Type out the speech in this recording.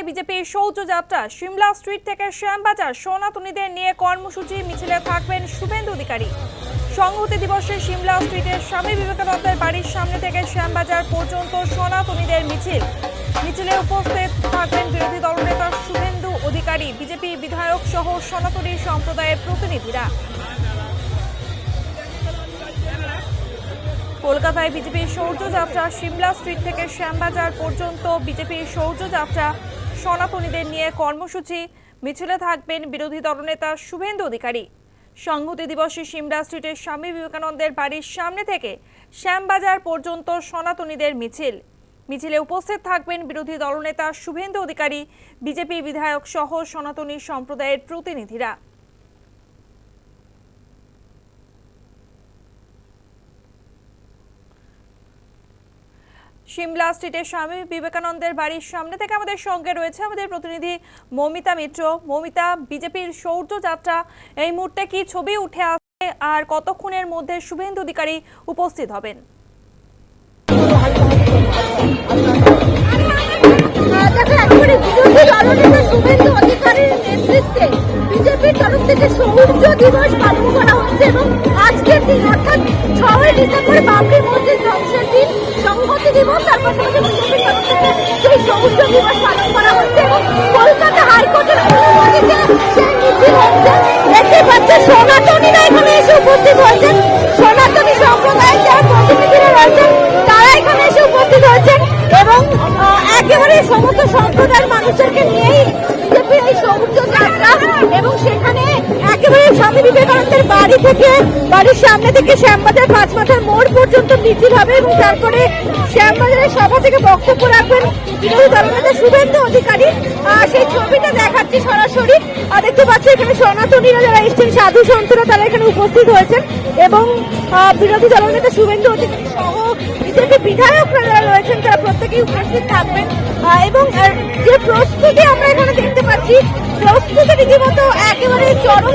কলকাতায় বিজেপির সৌজ যাত্রা সিমলা স্ট্রিট থেকে শ্যামবাজার, সনাতনীদের নিয়ে কর্মসূচি, মিছিলে থাকবেন শুভেন্দু অধিকারী। সংহতি দিবসে সিমলা স্ট্রিটের স্বামী বিবেকানন্দের বাড়ির সামনে থেকে শ্যামবাজার পর্যন্ত সনাতনীদের মিছিল। মিছিলে উপস্থিত থাকবেন বিরোধী দলনেতা শুভেন্দু অধিকারী, বিজেপি বিধায়ক সহ সনাতনী সম্প্রদায়ের প্রতিনিধিরা। কলকাতায় বিজেপির সৌর্যযাত্রা সিমলা স্ট্রিট থেকে শ্যামবাজার পর্যন্ত বিজেপির সৌর্যযাত্রা সনাতনীদের নিয়ে কর্মসূচি, মিছিলে থাকবেন বিরোধী দলনেতা শুভেন্দু অধিকারী। সংহতি দিবসে সিমলা স্ট্রিটের স্বামী বিবেকানন্দের বাড়ির সামনে থেকে শ্যামবাজার পর্যন্ত সনাতনীদের মিছিল। মিছিলে উপস্থিত থাকবেন বিরোধী দলনেতা শুভেন্দু অধিকারী, বিজেপি বিধায়ক সহ সনাতনী সম্প্রদায়ের প্রতিনিধিরা। সিমলা স্ট্রিটের স্বামী বিবেকানন্দের বাড়ির সামনে থেকে আমাদের সঙ্গে রয়েছে আমাদের প্রতিনিধি মমিতা মিত্র। মমিতা, বিজেপির সৌর্য যাত্রা, এই মুহূর্তে কি ছবি উঠে আসছে আর কতক্ষণের মধ্যে শুভেন্দু অধিকারী উপস্থিত হবেন? সৌর্য দিবস পালন করা হচ্ছে এবং আজকের দিন, অর্থাৎ ছয় ডিসেম্বর বাবরি সংহতি দিবস তার পাশাপাশি সৌর্য দিবস পালন করা হচ্ছে এবং কলকাতা হাইকোর্টের অনুমতিতে দেখতে পাচ্ছে সনাতনীরা এখানে এসে উপস্থিত হয়েছেন সনাতনী সম্প্রদায়ের যারা তারা এখানে এসে উপস্থিত হয়েছেন এবং একেবারে সমস্ত সম্প্রদায়ের মানুষদেরকে নিয়েই বিজেপির এই সেখানে একেবারে স্বামী বিবেকানন্দের বাড়ি থেকে, বাড়ির সামনে থেকে শ্যামবাজার পাঁচ মাথার মোড় পর্যন্ত মিছিল হবে এবং তারপরে শ্যামবাজারের সভা থেকে বক্তব্য রাখবেন বিরোধী দলনেতা শুভেন্দু অধিকারী। সেই ছবিটা দেখাচ্ছি সরাসরি। আর দেখতে পাচ্ছি এখানে সনাতনীরা যারা এসছেন, সাধু সন্তরা তারা এখানে উপস্থিত হয়েছেন এবং বিরোধী দলনেতা শুভেন্দু অধিকারী সহ বিজেপি বিধায়করা যারা রয়েছেন, তারা প্রত্যেকেই উপস্থিত থাকবেন। এবং যে প্রস্তুতি আমরা এখানে দেখতে পাচ্ছি, প্রস্তুতি রীতিমতো একেবারে চরম